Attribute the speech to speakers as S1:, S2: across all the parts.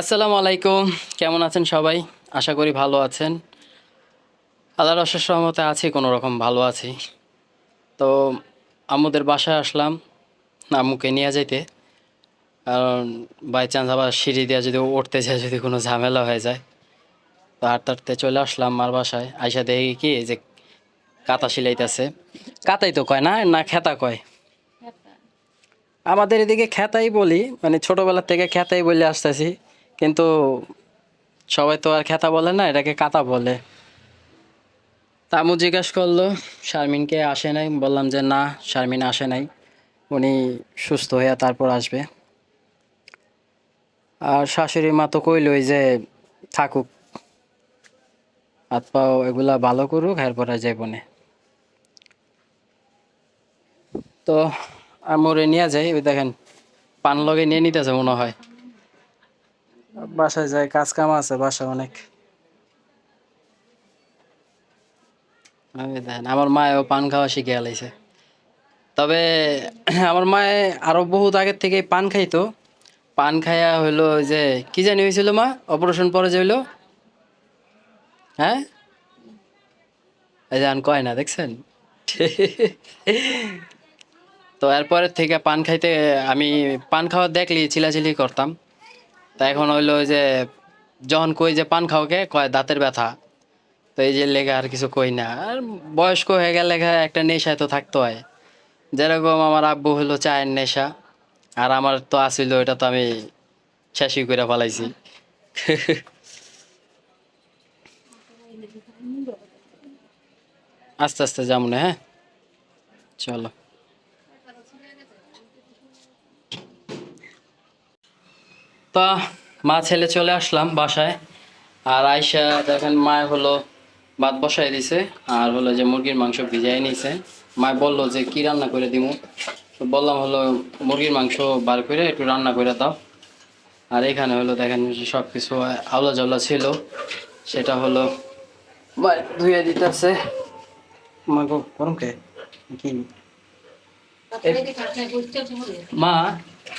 S1: আসসালামু আলাইকুম। কেমন আছেন সবাই? আশা করি ভালো আছেন। আল্লাহর অশেষ সহমতে আছি কোনো রকম ভালো আছি। তো আমাদের বাসায় আসলাম আম্মুকে নিয়ে যাইতে। কারণ বাই চান্স আবার সিঁড়ি দিয়ে যদি উঠতে যায় যদি কোনো ঝামেলা হয়ে যায়। তো হাঁটতে হাঁটতে চলে আসলাম মার বাসায়। আইসা দেখি কি যে কাতা সিলাইতেছে। কাতাই তো কয় না না খেতা কয়? আমাদের এদিকে খ্যাতাই বলি মানে ছোটবেলা থেকে খ্যাতাই বলে আসতেছি। কিন্তু সবাই তো আর খ্যাতা বলে না, এটাকে কাতা বলে। তামু জিজ্ঞেস করল, শারমিনকে আসে নাই? বললাম যে না, শারমিন আসে নাই। উনি সুস্থ হয়ে তারপর আসবে। আর শাশুড়ি মা তো কইলই যে থাকুক। হাত পাও এগুলা ভালো করুক, এরপরে যাইবনে তো আমরে নিয়ে যাই, ওই দেখেন, পান লগে নিয়ে নিতেছে মনে হয়। বাসায় যায় কাজ কাম আছে বাসা অনেক। আমার মায়ও পান খাওয়া শিখে আলাইছে তবে আমার মায়ে আরও বহুত আগের থেকে পান খাইতো। পান খাইয়া হইল যে, কি জানি হয়েছিল মা? অপারেশন পরে যে হইল। হ্যাঁ? এই যে কয় না, দেখছেন? তো এরপরের থেকে পান খাইতে আমি, পান খাওয়া দেখলি, চিলাচিলি করতাম। তা এখন হইল ওই যে যখন কই যে পান খাওয়াকে, কয় দাঁতের ব্যথা। তো এই যে লেগে আর কিছু কই না। আর বয়স্ক হয়ে গেলে একটা নেশায় তো থাকতে হয়। যেরকম আমার আব্বু হলো চায়ের নেশা, আর আমার তো আসিল এটা তো আমি শেষই করে ফেলাইছি। আস্তে আস্তে যাব না হ্যাঁ? চলো। তা মা ছেলে চলে আসলাম বাসায়। আর আয়সা দেখেন মায় হলো ভাত বসাই দিছে আর হলো যে মুরগির মাংস ভিজাই নিছে। মায় বলল যে কি রান্না করে দিমু? তো বললাম হলো মুরগির মাংস বার করে একটু রান্না করে দাও। আর এখানে হলো দেখেন সব কিছু আওলা জাওলা ছিল। সেটা হলো ধুয়ে দিতেছে। মা গো গরম কে? কি? মা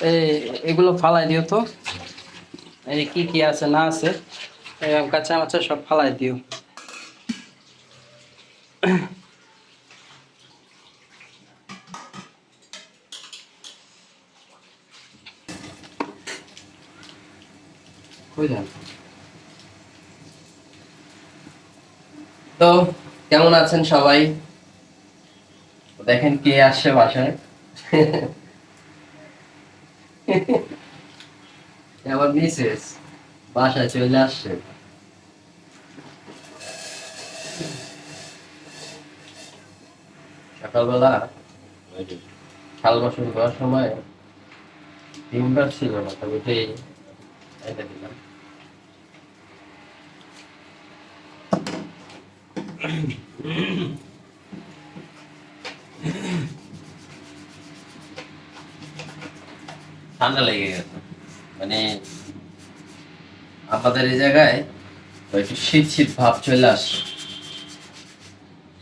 S1: এই এগুলো ফালাই দিও তো। এই কি কি আছে, না আছে এরকম কাঁচা মাচা সব ফালাই দিও। তো, কেমন আছেন সবাই? দেখেন কে আসছে বাসায়। আমার মিসেস বাসায় চলে আসছে। সকালবেলা খাল বাসন করার সময় ডিমবার ছিল না তবে ওটাই দিলাম। ঠান্ডা লেগে গেছে। মানে আমাদের এই জায়গায় একটু শীত শীত ভাব চলে আসছে।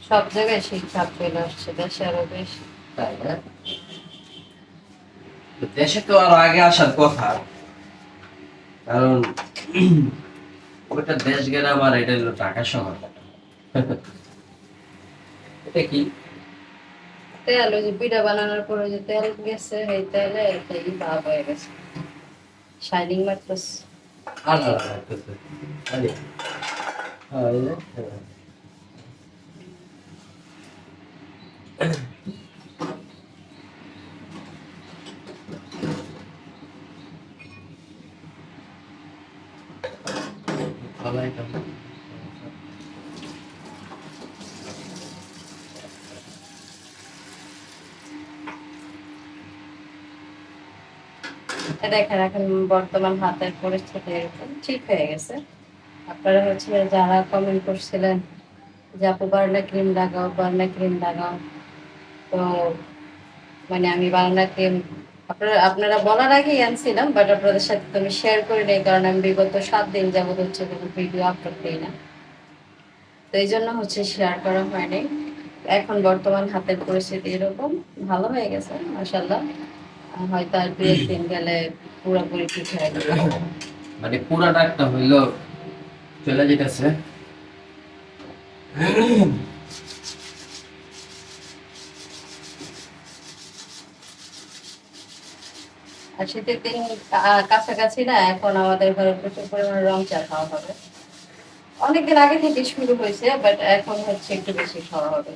S2: সব জায়গায় শীত ভাব চলে আসছে দেশে আরও বেশি।
S1: তাই না? দেশে তো আরও আগে আসার কথা। কারণ ওটা দেশ গেলে আমার এটা হলো টাকা শহর। এটা কি?
S2: তেল ওই যে পিঠা বানানোর পরে যে তেল গেছে এই তেলে ভাব হয়ে গেছে। শাইনিং মারতেছে
S1: আর আর লাগতেছে আরে হ্যাঁ এই যে, হ্যাঁ। ভালোই তো।
S2: এ দেখেন এখন বর্তমান হাতের পরিস্থিতি এরকম। ঠিক হয়ে গেছে। আপনারা হচ্ছে যারা কমেন্ট করছিলেন যে, আপু, বার্না ক্রিম লাগাও, বার্না ক্রিম লাগাও। তো মানে আমি বার্না ক্রিম, আপনারা আপনারা বলার আগেই আনছিলাম বাট আপনাদের সাথে তো আমি শেয়ার করি নাই, কারণ আমি বিগত সাত দিন যাবত হচ্ছে কোনো ভিডিও আপলোড দিই না। তো এই জন্য হচ্ছে শেয়ার করা হয়নি। এখন বর্তমান হাতের পরিস্থিতি এরকম। ভালো হয়ে গেছে মাসাল্লাহ হয়তো আর দু একদিন গেলে পুরোপুরি ঠিক হয়ে যাবে
S3: মানে পুরা ডাকটা হইল চলে যেতেছে।
S2: আর শীতের দিন কাছাকাছি না এখন আমাদের ঘরে প্রচুর পরিমাণে রং চা খাওয়া হবে। অনেকদিন আগে থেকে শুরু হয়েছে বাট এখন হচ্ছে একটু বেশি খাওয়া হবে।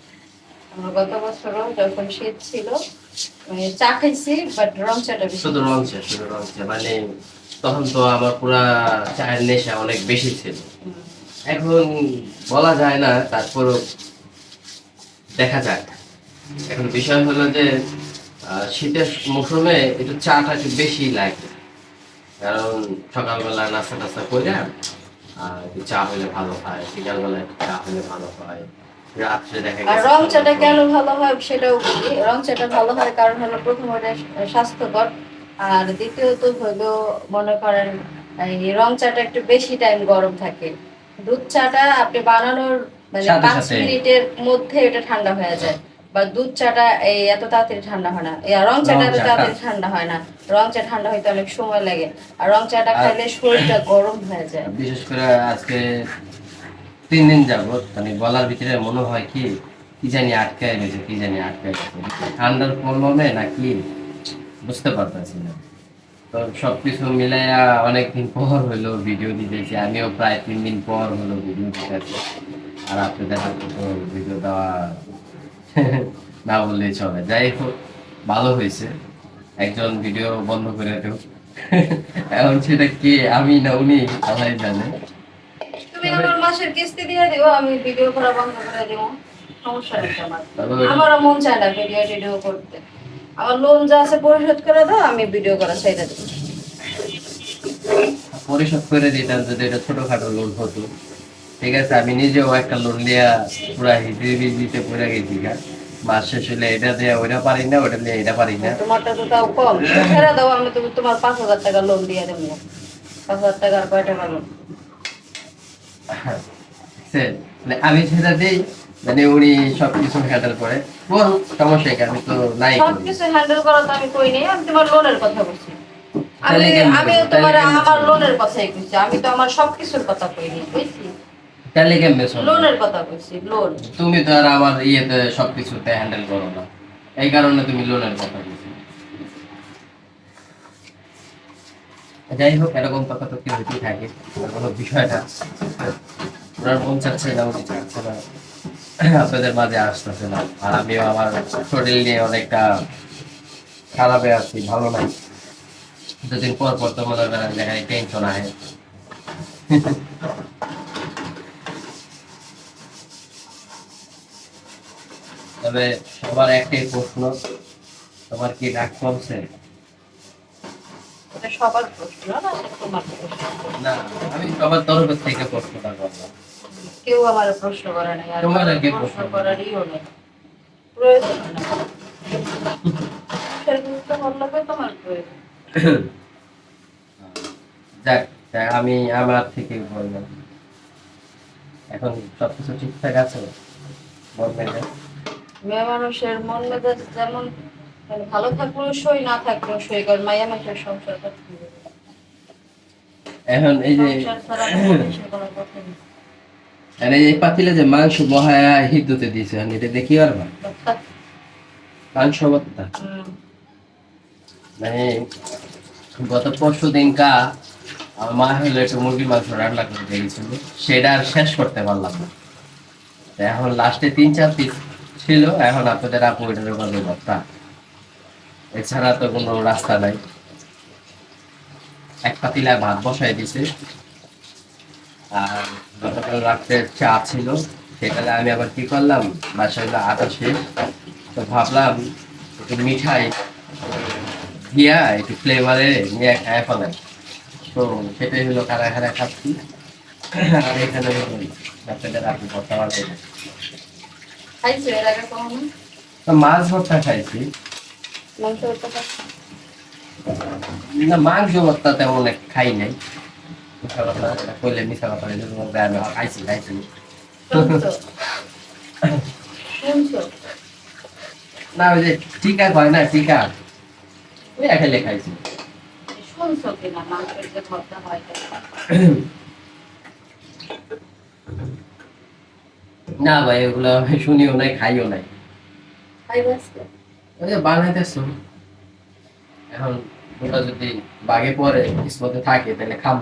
S2: গত বছরও যখন শীত ছিল মানে চা খাইছি বাট রং চাটা বেশি
S3: শুধু রং চা শুধু রং চা মানে তখন তো আমার পুরা চায়ের নেশা অনেক বেশি ছিল। এখন বলা যায় না তারপরও দেখা যাক। এখন বিষয় হলো যে শীতের মৌসুমে একটু চাটা একটু বেশি লাগে। কারণ সকালবেলা নাস্তা টাস্তা করে আর চা হলে ভালো হয় বিকালবেলা একটু চা হলে ভালো হয়।
S2: আর রং চাটা কেন ভালো হয় সেটাও বলি রং চাটা ভালো হয় কারণ হলো প্রথম ওটা স্বাস্থ্যকর। আর দ্বিতীয়ত হলো মনে করেন এই রং চাটা একটু বেশি টাইম গরম থাকে। দুধ চাটা আপনি বানানোর মানে পাঁচ মিনিটের মধ্যে এটা ঠান্ডা হয়ে যায়। বা দুধ চাটা এই এত তাড়াতাড়ি ঠান্ডা হয় না। এই রং চাটা এত তাড়াতাড়ি ঠান্ডা হয় না। রং চা ঠান্ডা হইতে অনেক সময় লাগে। আর রং চাটা খাইলে শরীরটা গরম হয়ে যায়।
S3: বিশেষ করে আজকে তিন দিন যাবত মানে বলার ভিতরে মনে হয় কি কি জানি আটকায় গেছে কি জানি আটকায় গেছে ঠান্ডার প্রবলেমে নাকি বুঝতে পারতেছি না। তো সবকিছু মিলাইয়া অনেকদিন পর হলো ভিডিও দিতেছি। আমিও প্রায় তিন দিন পর হলো ভিডিও দিতেছি। আর আপনাদের ভিডিও দেওয়া না বললেই চলে। যাই হোক, ভালো হয়েছে। একজন ভিডিও বন্ধ করে দেব এখন সেটা কে, আমি না উনি আল্লাহ জানে।
S2: তুমি আমার মাসের কিস্তি দিয়ে দিও আমি ভিডিও করা বন্ধ করে দিব। সমস্যা নেই আমার। আমারও মন চায় না ভিডিও টিডিও করতে। আমার লোন যা আছে পরিশোধ করে দাও আমি ভিডিও করা দেবো।
S3: পরিশোধ করে দিতাম যদি এটা ছোটখাটো লোন হতো। ঠিক আছে আমি নিজেও একটা লোন লিয়া পুরা হিজিবি দিতে পড়ে গেছি মাস শেষ হলে এটা দিয়ে ওইটা পারি না ওটা দিয়ে এটা পারি না।
S2: তোমারটা তো তাও কম। ছেড়ে দাও আমি তুমি তোমার পাঁচ হাজার টাকা লোন দিয়ে দেবো। পাঁচ হাজার টাকার কয় টাকা লোন
S3: মানে আমি সেটা দিই মানে উনি সবকিছু হ্যান্ডেল করে। বল সমস্যা কি? আমি তো নাই
S2: সবকিছু হ্যান্ডেল করা তো আমি কই নাই আমি তোমার লোনের কথা বলছি। আমি আমি তোমার আমার লোনের কথাই কইছি আমি তো আমার সবকিছুর কথা কইনি
S3: তাহলে কেমনে
S2: লোনের কথা কইছি লোন
S3: তুমি তো আর আমার ইয়েতে সবকিছুতে হ্যান্ডেল করো না। এই কারণে তুমি লোনের কথা যাই হোক এরকম কথা তো কি হইতেই থাকে। কোনো বিষয়টা, ওনার মন চাচ্ছে না উনি চাচ্ছে না? আপনাদের মাঝে আসতেছে না। আর আমিও আমার শরীর নিয়ে অনেকটা খারাপে আছি, ভালো নাই। দুদিন পর পর তো মনে করেন দেখায় টেনশন আহে। তবে সবার একটাই প্রশ্ন, তোমার কি রাগ কমছে?
S2: এটা সবার প্রশ্ন না? তোমার প্রশ্ন।
S3: না আমি সবার তরফ থেকে প্রশ্নটা করলাম।
S2: কেউ আমার প্রশ্ন করে নাই আর
S3: তোমার আগে
S2: প্রশ্ন
S3: প্রশ্ন
S2: করারইও নেই। প্রয়োজন না। সেরকম বললে তোমার প্রয়োজন।
S3: যাক আমি আমার থেকে বললাম। এখন সবকিছু ঠিকঠাক আছে? বলবেন
S2: মেয়ে মানুষের মন মেজাজ যেমন মানে ভালো থাকলেও সই না থাকলেও সই কারণ মাইয়া মানুষের সংসার করতে হবে।
S3: এখন এই যে। আর এই পাতিলে যে মাংস বহায়া দিয়েছে এটা দেখি মাংস ভর্তা মানে গত পরশু দিনকা মা হলো একটু মুরগির মাংস রান্না করে দিয়েছিল সেটা আর শেষ করতে পারলাম না। এখন লাস্টে তিন চার পিস ছিল এখন আপনাদের আপু এটার উপরে এছাড়া তো কোনো রাস্তা নাই। এক পাতিলা ভাত বসাই দিছে। আর গতকাল রাত্রে চা ছিল সেখানে আমি আবার কি করলাম? বাসায় আটা শেষ। তো ভাবলাম একটু মিঠাই দিয়া একটু ফ্লেভারে নিয়ে খায় ফেলেন তো সেটাই হলো খারা খারা খাচ্ছি। আর এখানে বাচ্চাদের আপনি? তো মাছ ভর্তা খাইছি।
S2: মাংস ভর্তা
S3: না মাংস ভর্তা তেমন খাই নাই। মিশা কথা কইলে মিশা কথা এই জন্য বলতে আমি খাইছি খাইছি? না ওই যে টিকা কয় না টিকা? ওই একালে খাইছি।
S2: শুনছো শুনছো কিনা মাংসের যে ভর্তা হয়
S3: না ভাই ওগুলো আমি শুনিও নাই খাইও নাই।
S2: খাইবে আজকে?
S3: ওই যে বানাইতেছো এখন ওটা যদি বাগে পরে কিসমতে থাকে, তাহলে খাব।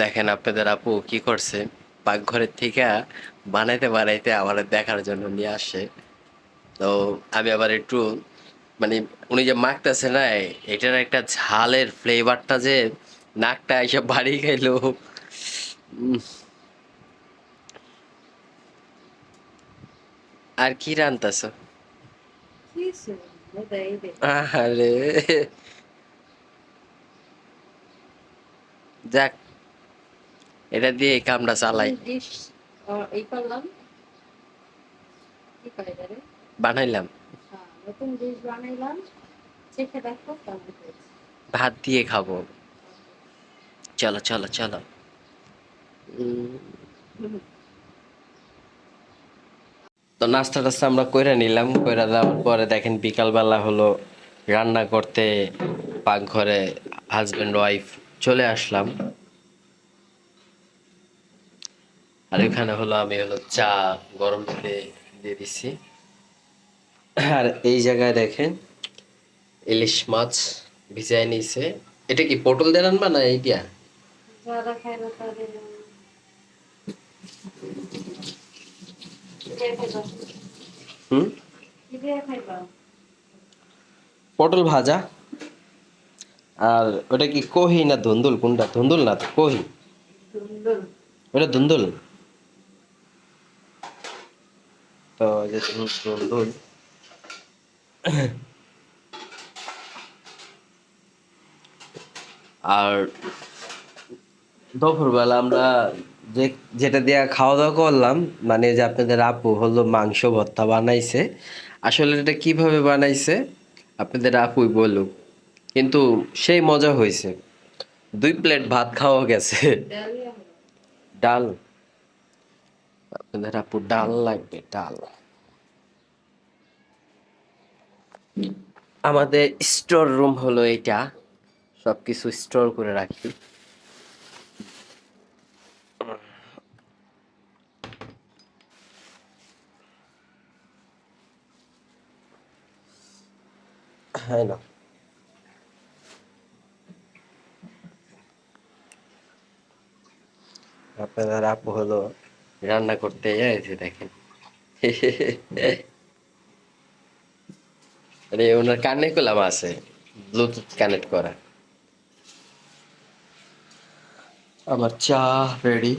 S3: দেখেন আপনাদের আপু কি করছে? পাকঘরের থেকে বানাইতে বানাইতে আমার দেখার জন্য নিয়ে আসে তো আমি আবার একটু মানে উনি যে মাখতেছে না, এটার একটা ঝালের ফ্লেভারটা যে নাকটা এসে বাড়ি খাইলো আর কি রান্তাছ। আরে যাক এটা দিয়ে কামটা চালাই। বানাইলাম।
S2: হয়েছে।
S3: ভাত দিয়ে খাব। চলো চলো চলো। উম, তো নাস্তা টাস্তা আমরা কইরা নিলাম, কইরা দেওয়ার পরে দেখেন বিকালবেলা হলো রান্না করতে পাকঘরে হাজবেন্ড ওয়াইফ চলে আসলাম। আর এখানে হলো আমি হলো চা গরম দিতে দিয়ে দিছি। আর এই জায়গায় দেখেন ইলিশ মাছ ভিজাই নিছে। এটা কি পটল দিয়ে রান্না না এই দিয়া
S2: যারা খাইবে তাদের কি দিয়ে খাইবা?
S3: পটল ভাজা। আর ওটা কি কহি না ধুন্দুল? কোনটা? ধুন্দুল না তো কহি? ওটা ধুন্দুল। তো যে ধুন্দুল। আর দুপুরবেলা আমরা যে, যেটা দিয়ে খাওয়া দাওয়া করলাম মানে যে আপনাদের আপু হলো মাংস ভর্তা বানাইছে। আসলে এটা কীভাবে বানাইছে, আপনাদের আপুই বলুক। কিন্তু সেই মজা হয়েছে। দুই প্লেট ভাত খাওয়া গেছে। ডাল। আপনাদের আপু ডাল লাগবে, ডাল। আমাদের স্টোর রুম হলো এটা সবকিছু স্টোর করে রাখি। হ্যাঁ না। আপনাদের আপু হলো রান্না করতে যাইছে দেখেন। আরে, ওনার কানে কলাম আছে ব্লুটুথ কানেক্ট করা। আমার চা রেডি